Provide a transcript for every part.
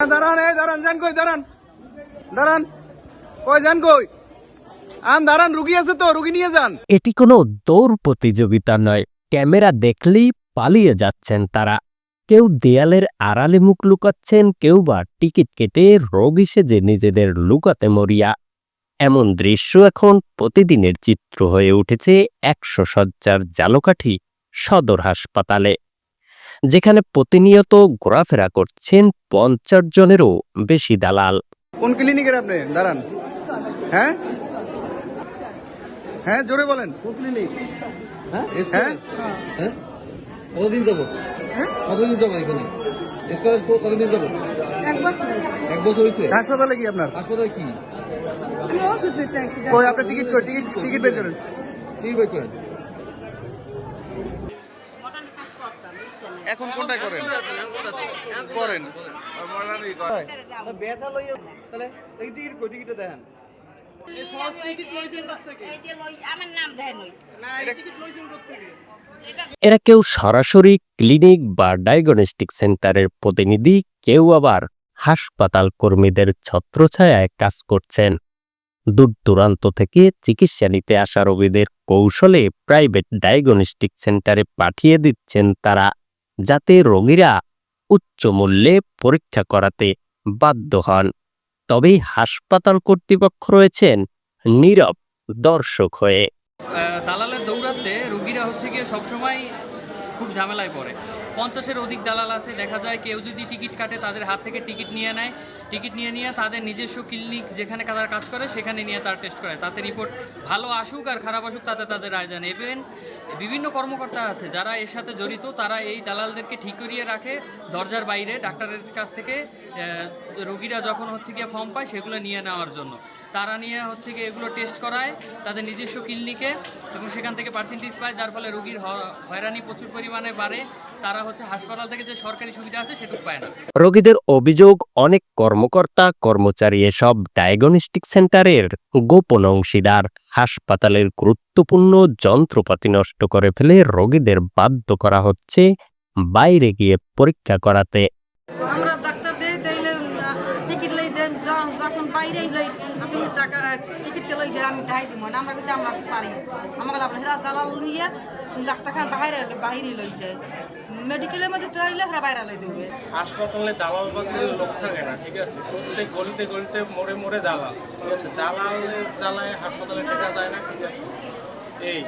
দাঁড়ান, এই দাঁড়ান, যান কই, দাঁড়ান। দাঁড়ান। কই, যান কই? আন, দাঁড়ান, রুগী আছে তো, রুগী নিয়ে যান। এটি কোনো দৌড় প্রতিযোগিতা নয়। ক্যামেরা দেখলেই পালিয়ে যাচ্ছেন তারা। কেউ দেয়ালের আড়ালে মুখ লুকাচ্ছেন, কেউ বা টিকিট কেটে রোগী সেজে নিজেদের লুকাতে মরিয়া। এমন দৃশ্য এখন প্রতিদিনের চিত্র হয়ে উঠেছে একশো সজ্জার জালকাঠি সদর হাসপাতালে। যেখানে প্রতিনিয়ত ঘোরাফেরা করছেন পঞ্চাশ জনেরও বেশি দালাল। কোন ক্লিনিকের আপনি? দাঁড়ান। হ্যাঁ? হ্যাঁ জোরে বলেন। কোন ক্লিনিক? হ্যাঁ? হ্যাঁ? হ্যাঁ? কতদিন যাব? কতদিন যাব এখানে? কতদিন যাব? এক বছর হয়েছে। হাসপাতালে কি আপনার? হাসপাতালে কি? টিকিট কই টিকিট টিকিট বের করেন। কি বই করেন? এখন কোনটা করেন? করেন। দেখেন। এরা কেউ সরাসরি ক্লিনিক বা ডায়াগনস্টিক সেন্টারের প্রতিনিধি কেউ আবার হাসপাতাল কর্মীদের ছত্রছায়ায় কাজ করছেন। দূর দূরান্ত থেকে চিকিৎসা নিতে আসা রোগীদের কৌশলে প্রাইভেট ডায়াগনস্টিক সেন্টারে পাঠিয়ে দিচ্ছেন তারা। যাতে রোগীরা উচ্চ মূল্যে পরীক্ষা করাতে বাধ্য হন। তবে হাসপাতাল কর্তৃপক্ষ রয়েছেন নীরব দর্শক হয়ে। দালালের দৌড়াতে রুগীরা হচ্ছে গিয়ে সবসময় খুব ঝামেলায় পড়ে। পঞ্চাশের অধিক দালাল আছে, দেখা যায় কেউ যদি টিকিট কাটে, তাদের হাত থেকে টিকিট নিয়ে নেয়। টিকিট নিয়ে নিয়ে তাদের নিজস্ব ক্লিনিক যেখানে তারা কাজ করে, সেখানে নিয়ে তার টেস্ট করে। তাতে রিপোর্ট ভালো আসুক আর খারাপ আসুক, তাতে তাদের রায় জানে ইভেন বিভিন্ন কর্মকর্তা আছে যারা এর সাথে জড়িত, তারা এই দালালদেরকে ঠিক করিয়ে রাখে, দরজার বাইরে, ডাক্তারের কাছ থেকে রোগীরা যখন হচ্ছে গিয়ে ফর্ম পায়, সেগুলো নিয়ে নেওয়ার জন্য। তারা নিয়ে হচ্ছে গিয়ে এগুলো টেস্ট করায় তাদের নিজস্ব ক্লিনিকে এবং সেখান থেকে পার্সেন্টেজ পায়, যার ফলে রোগীর হয়রানি প্রচুর পরিমাণে বাড়ে। রোগীদের অভিযোগ, অনেক কর্মকর্তা, কর্মচারী এসব ডায়াগনস্টিক সেন্টারের গোপন অংশীদার। হাসপাতালের গুরুত্বপূর্ণ যন্ত্রপাতি নষ্ট করে ফেলে রোগীদের বাধ্য করা হচ্ছে। বাইরে গিয়ে পরীক্ষা করাতে আমরা ডাক্তার দেই দেইলে টিকিট লই দেন য- যখন বাইরে লই তুমি টাকা টিকিট কে দেখাই দিব, না আমরা কিন্তু আমরা পারি আমাকে লাভ হেরা দালাল নিয়ে লাখ টাকা বাইরে বাইরে লই যায়। মেডিকেলের মধ্যে তো আইলে হেরা বাইরে লই দেবে হাসপাতালে দালাল বাগের লোক থাকে না, ঠিক আছে? প্রত্যেক গলিতে গলিতে মোড়ে মোড়ে দালাল, ঠিক আছে? দালাল জ্বালায় হাসপাতালে টাকা যায় না, ঠিক আছে? এই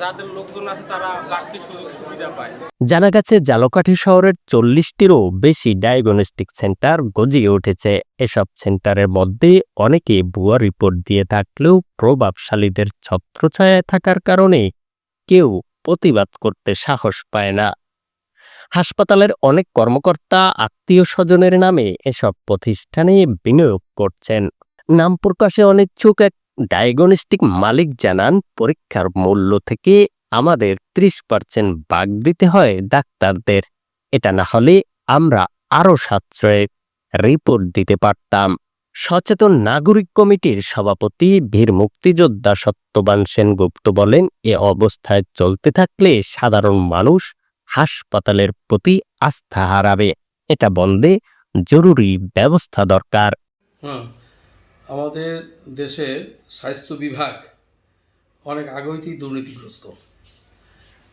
যাদের লোকজন আছে, তারা বাড়তি সুযোগ সুবিধা পায়। জানা গেছে, জালকাঠি শহরের চল্লিশটিরও বেশি ডায়াগনস্টিক সেন্টার গজিয়ে উঠেছে। এসব সেন্টারের মধ্যে অনেকে ভুয়া রিপোর্ট দিয়ে থাকলেও প্রভাবশালীদের ছত্রছায়ায় থাকার কারণে কেউ প্রতিবাদ করতে সাহস পায় না। হাসপাতালের অনেক কর্মকর্তা, আত্মীয় স্বজনের নামে এসব প্রতিষ্ঠানে বিনিয়োগ করছেন। নাম প্রকাশে অনিচ্ছুক এক ডায়াগনস্টিক মালিক জানান, পরীক্ষার মূল্য থেকে আমাদের ত্রিশ পার্সেন্ট বাগ দিতে হয় ডাক্তারদের। এটা না হলে আমরা আরও সাশ্রয়ে রিপোর্ট দিতে পারতাম। সচেতন নাগরিক কমিটির সভাপতি বীর মুক্তিযোদ্ধা সত্যবান সেনগুপ্ত বলেন, এ অবস্থায় চলতে থাকলে সাধারণ মানুষ হাসপাতালের প্রতি আস্থা হারাবে। এটা বন্ধে জরুরি ব্যবস্থা দরকার। আমাদের দেশের স্বাস্থ্য বিভাগ অনেক আগেই দুর্নীতিগ্রস্ত।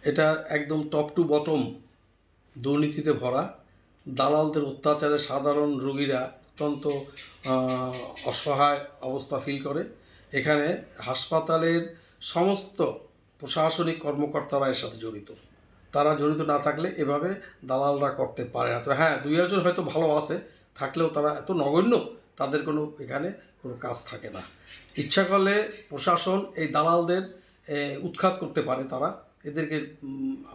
এটা একদম টপ টু বটম দুর্নীতিতে ভরা। দালালদের অত্যাচারে সাধারণ রোগীরা অত্যন্ত অসহায় অবস্থা ফিল করে। এখানে হাসপাতালের সমস্ত প্রশাসনিক কর্মকর্তারা এর সাথে জড়িত। তারা জড়িত না থাকলে এভাবে দালালরা করতে পারে না। তো হ্যাঁ দুই একজন হয়তো ভালো আছে, থাকলেও তারা এত নগণ্য তাদের কোনো এখানে কোনো কাজ থাকে না। ইচ্ছা করলে প্রশাসন এই দালালদের উৎখাত করতে পারে তারা। এদেরকে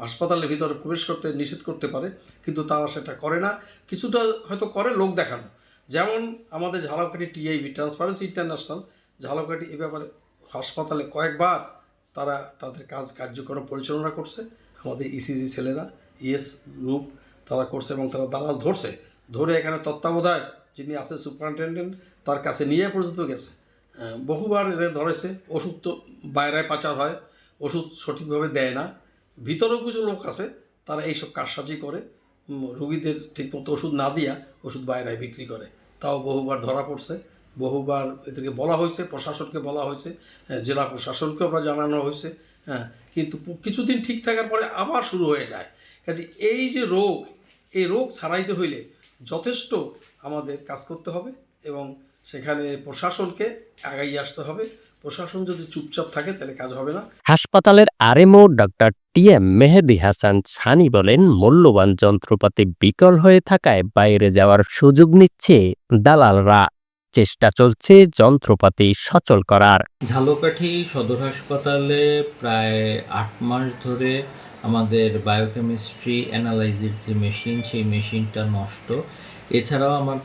হাসপাতালের ভিতরে প্রবেশ করতে নিষেধ করতে পারে, কিন্তু তারা সেটা করে না। কিছুটা হয়তো করে, লোক দেখানো। যেমন আমাদের Jhalakathi TIB transparency international Jhalakathi এ ব্যাপারে হাসপাতালে কয়েকবার তারা তাদের কাজ, কার্যক্রম পরিচালনা করছে। আমাদের ইসিজি ছেলেরা ইএস গ্রুপ তারা করছে এবং তারা দালাল ধরছে। ধরে এখানে তত্ত্বাবধায়ক যিনি আছেন সুপারিনটেন্ডেন্ট তার কাছে নিয়ে পর্যন্ত গেছে। বহুবার এদের ধরেছে ওষুধ তো বাইরে পাচার হয় ওষুধ সঠিকভাবে দেয় না। ভিতরেও কিছু লোক আছে তারা এইসব কারসাজি করে রুগীদের ঠিকমতো ওষুধ না দিয়া ওষুধ বাইরে বিক্রি করে। তাও বহুবার ধরা পড়ছে। বহুবার এদেরকে বলা হয়েছে প্রশাসনকে বলা হয়েছে হ্যাঁ, জেলা প্রশাসনকেও আমরা জানানো হয়েছে হ্যাঁ। কিন্তু কিছুদিন ঠিক থাকার পরে আবার শুরু হয়ে যায়। কাজে এই যে রোগ এই রোগ ছাড়াইতে হইলে যথেষ্ট আমাদের কাজ করতে হবে এবং সেখানে প্রশাসনকে আগাইয়ে আসতে হবে। প্রশাসন যদি চুপচাপ থাকে তাহলে কাজ হবে না। হাসপাতালের RMO doctor T M Mehedi Hasan Chhani বলেন মূল্যবান যন্ত্রপাতি বিকল হয়ে থাকায় বাইরে যাওয়ার সুযোগ নিচ্ছে দালালরা। চেষ্টা চলছে যন্ত্রপাতি সচল করার। ঝালকাঠি সদর হাসপাতালে প্রায় আট মাস ধরে আমাদের বায়োকেমিস্ট্রি অ্যানালাইজির যে মেশিন সেই মেশিনটা নষ্ট। এছাড়াও আমার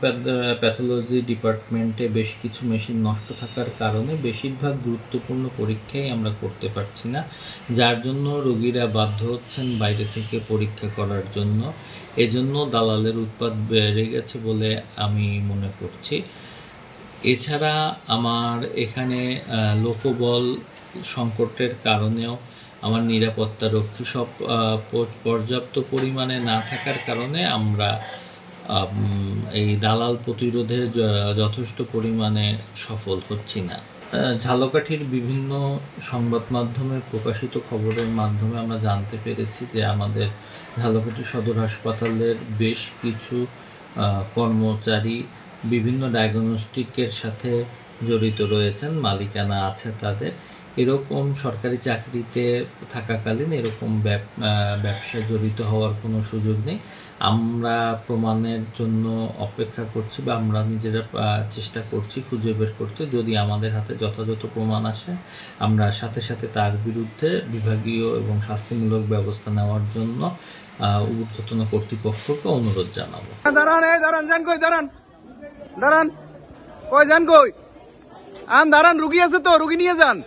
প্যাথোলজি ডিপার্টমেন্টে বেশ কিছু মেশিন নষ্ট থাকার কারণে বেশিরভাগ গুরুত্বপূর্ণ পরীক্ষাই আমরা করতে পারছি না। যার জন্য রোগীরা বাধ্য হচ্ছেন বাইরে থেকে পরীক্ষা করার জন্য। এজন্য দালালের উৎপাদ বেড়ে গেছে বলে আমি মনে করছি। এছাড়া আমার এখানে লোকবল সংকটের কারণেও আমার নিরাপত্তা রক্ষী সব পর্যাপ্ত পরিমাণে না থাকার কারণে আমরা এই দালাল প্রতিরোধে যথেষ্ট পরিমাণে সফল হচ্ছি না। ঝালকাঠির বিভিন্ন সংবাদ মাধ্যমে প্রকাশিত খবরের মাধ্যমে আমরা জানতে পেরেছি যে আমাদের ঝালকাঠি সদর হাসপাতালের বেশ কিছু কর্মচারী বিভিন্ন ডায়াগনস্টিকের সাথে জড়িত রয়েছেন, মালিকানা আছে তাদের। এরকম সরকারি চাকরিতে থাকাকালীন এরকম ব্যবসায় জড়িত হওয়ার কোনো সুযোগ নেই। আমরা প্রমাণের জন্য অপেক্ষা করছি বা আমরা নিজেরা চেষ্টা করছি খুঁজে বের করতে। যদি আমাদের হাতে যথাযথ প্রমাণ আসে, আমরা সাথে সাথে তার বিরুদ্ধে বিভাগীয় এবং শাস্তিমূলক ব্যবস্থা নেওয়ার জন্য ঊর্ধ্বতন কর্তৃপক্ষকে অনুরোধ জানাব। দাঁড়ান দাঁড়ান কই, দাঁড়ান। দাঁড়ান। দাঁড়ান, রুগী আছে তো, রুগী নিয়ে যান।